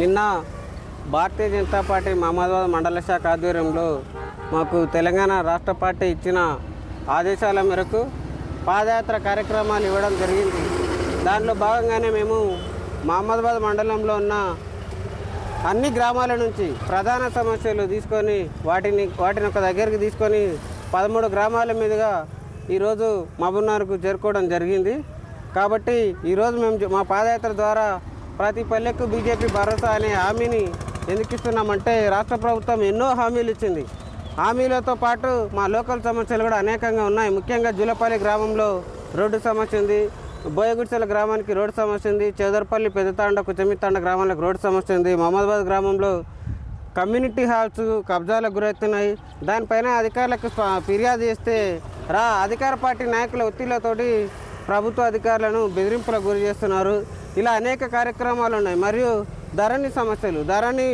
నిన్న భారతీయ జనతా పార్టీ మహమ్మదాబాద్ మండల శాఖ ఆధ్వర్యంలో మాకు తెలంగాణ రాష్ట్ర పార్టీ ఇచ్చిన ఆదేశాల మేరకు పాదయాత్ర కార్యక్రమాలు ఇవ్వడం జరిగింది. దాంట్లో భాగంగానే మేము మహమ్మదాబాద్ మండలంలో ఉన్న అన్ని గ్రామాల నుంచి ప్రధాన సమస్యలు తీసుకొని వాటిని వాటిని ఒక దగ్గరికి తీసుకొని పదమూడు గ్రామాల మీదుగా ఈరోజు మహబూబ్నగర్కు చేరుకోవడం జరిగింది. కాబట్టి ఈరోజు మేము మా పాదయాత్ర ద్వారా ప్రతి పల్లెకు బీజేపీ భరోసా అనే హామీని ఎందుకు ఇస్తున్నామంటే రాష్ట్ర ప్రభుత్వం ఎన్నో హామీలు ఇచ్చింది. హామీలతో పాటు మా లోకల్ సమస్యలు కూడా అనేకంగా ఉన్నాయి. ముఖ్యంగా జూలపల్లి గ్రామంలో రోడ్డు సమస్య ఉంది. బోయగుడిసెల గ్రామానికి రోడ్డు సమస్య ఉంది. చేదర్పల్లి పెద్దతాండ కుచమితాండ గ్రామాలకు రోడ్డు సమస్య ఉంది. మహమ్మదాబాద్ గ్రామంలో కమ్యూనిటీ హాల్స్ కబ్జాలకు గురవుతున్నాయి. దానిపైన అధికారులకు ఫిర్యాదు చేస్తే రా అధికార పార్టీ నాయకుల ఒత్తిళ్ళతోటి ప్రభుత్వ అధికారులను బెదిరింపులకు గురి చేస్తున్నారు. ఇలా అనేక కార్యక్రమాలు ఉన్నాయి. మరియు ధరణి సమస్యలు ధరణి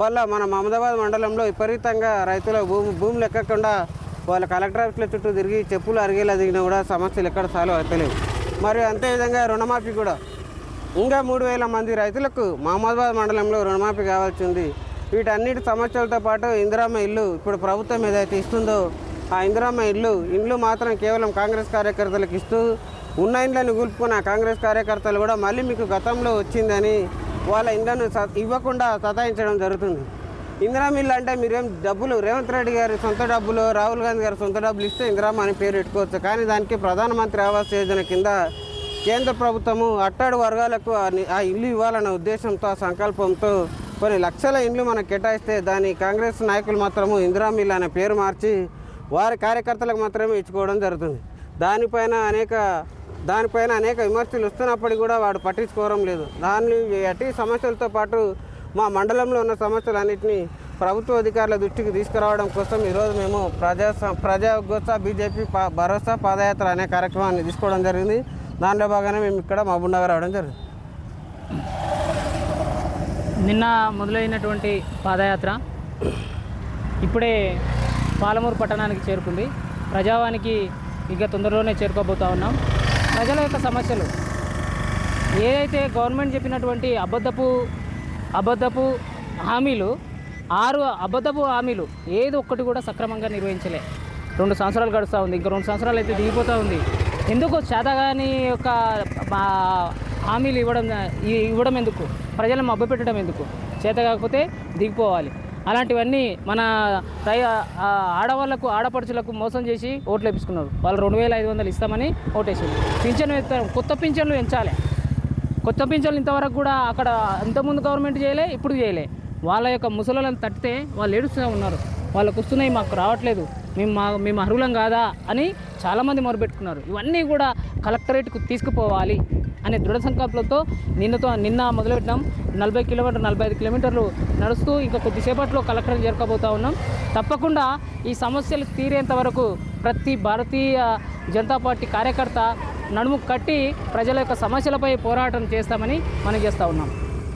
వల్ల మన మహమ్మదాబాద్ మండలంలో విపరీతంగా రైతుల భూమి భూములు ఎక్కకుండా వాళ్ళ కలెక్టర్ ఆఫీసుల చుట్టూ తిరిగి చెప్పులు అరిగేలా దిగినా కూడా సమస్యలు ఎక్కడ సాల్వ్ అవుతలేవు మరియు అంతేవిధంగా రుణమాఫీ కూడా. ఇంకా మూడు వేల మంది రైతులకు మహమ్మదాబాద్ మండలంలో రుణమాఫీ కావాల్సి ఉంది. వీటన్నిటి సమస్యలతో పాటు ఇందిరామ్మ ఇల్లు ఇప్పుడు ప్రభుత్వం ఏదైతే ఇస్తుందో ఆ ఇందిరామ్మ ఇల్లు ఇండ్లు మాత్రం కేవలం కాంగ్రెస్ కార్యకర్తలకు ఇస్తూ ఉన్న ఇండ్లను కూల్పుకున్న కాంగ్రెస్ కార్యకర్తలు కూడా మళ్ళీ మీకు గతంలో వచ్చిందని వాళ్ళ ఇండ్లను ఇవ్వకుండా సతాయించడం జరుగుతుంది. ఇందిరా మిల్లు అంటే మీరేం డబ్బులు రేవంత్ రెడ్డి గారి సొంత డబ్బులు రాహుల్ గాంధీ గారి సొంత డబ్బులు ఇస్తే ఇందిరామ్మ అని పేరు పెట్టుకోవచ్చు. కానీ దానికి ప్రధానమంత్రి ఆవాస్ యోజన కింద కేంద్ర ప్రభుత్వము అట్టాడు వర్గాలకు ఆ ఇల్లు ఇవ్వాలన్న ఉద్దేశంతో ఆ సంకల్పంతో కొన్ని లక్షల ఇండ్లు మనకు కేటాయిస్తే దాని కాంగ్రెస్ నాయకులు మాత్రము ఇందిరా మిల్ అనే పేరు మార్చి వారి కార్యకర్తలకు మాత్రమే ఇచ్చుకోవడం జరుగుతుంది. దానిపైన అనేక దానిపైన అనేక విమర్శలు వస్తున్నప్పటికీ కూడా వాడు పట్టించుకోవడం లేదు. దాన్ని అటు సమస్యలతో పాటు మా మండలంలో ఉన్న సమస్యలన్నింటినీ ప్రభుత్వ అధికారుల దృష్టికి తీసుకురావడం కోసం ఈరోజు మేము ప్రజా ప్రజా గోసా బీజేపీ పా భరోసా పాదయాత్ర అనే కార్యక్రమాన్ని తీసుకోవడం జరిగింది. దానిలో భాగంగా మేము ఇక్కడ మహబూబ్నగర్ రావడం జరిగింది. నిన్న మొదలైనటువంటి పాదయాత్ర ఇప్పుడే పాలమూరు పట్టణానికి చేరుకుంది. ప్రజావానికి ఇక తొందరలోనే చేరుకోబోతా ఉన్నాం. ప్రజల యొక్క సమస్యలు. ఏదైతే గవర్నమెంట్ చెప్పినటువంటి అబద్ధపు అబద్ధపు హామీలు ఆరు అబద్ధపు హామీలు ఏది ఒక్కటి కూడా సక్రమంగా నిర్వహించలే. రెండు సంవత్సరాలు గడుస్తూ ఉంది. ఇంకా రెండు సంవత్సరాలు అయితే దిగిపోతూ ఉంది. ఎందుకు చేతగాని యొక్క హామీలు ఇవ్వడం ఇవ్వడం ఎందుకు? ప్రజలను మభ్యపెట్టడం ఎందుకు? చేత కాకపోతే దిగిపోవాలి. అలాంటివన్నీ మన ఆడవాళ్ళకు ఆడపడుచులకు మోసం చేసి ఓట్లు వేపించుకున్నారు వాళ్ళు రెండు వేల ఐదు వందలు ఇస్తామని ఓటేసింది పింఛను ఎత్తారు. కొత్త పింఛన్లు పెంచాలి కొత్త పింఛన్లు ఇంతవరకు కూడా అక్కడ ఇంతకుముందు గవర్నమెంట్ చేయలే ఇప్పుడు చేయలే. వాళ్ళ యొక్క ముసలను తట్టితే వాళ్ళు ఏడుస్తూ ఉన్నారు. వాళ్ళకు వస్తున్నాయి మాకు రావట్లేదు. మేము మా మేము అర్హులం కాదా అని చాలామంది మొరుపెట్టుకున్నారు. ఇవన్నీ కూడా కలెక్టరేట్కు తీసుకుపోవాలి అనే దృఢ సంకల్పంతో నిన్నతో నిన్న మొదలుపెట్టినాం. నలభై కిలోమీటర్ నలభై ఐదు కిలోమీటర్లు నడుస్తూ ఇంకా కొద్దిసేపట్లో కలెక్టర్ చేరుకోబోతా ఉన్నాం. తప్పకుండా ఈ సమస్యలు తీరేంత వరకు ప్రతి భారతీయ జనతా పార్టీ కార్యకర్త నడుము కట్టి ప్రజల యొక్క సమస్యలపై పోరాటం చేస్తామని మనం చేస్తూ ఉన్నాం.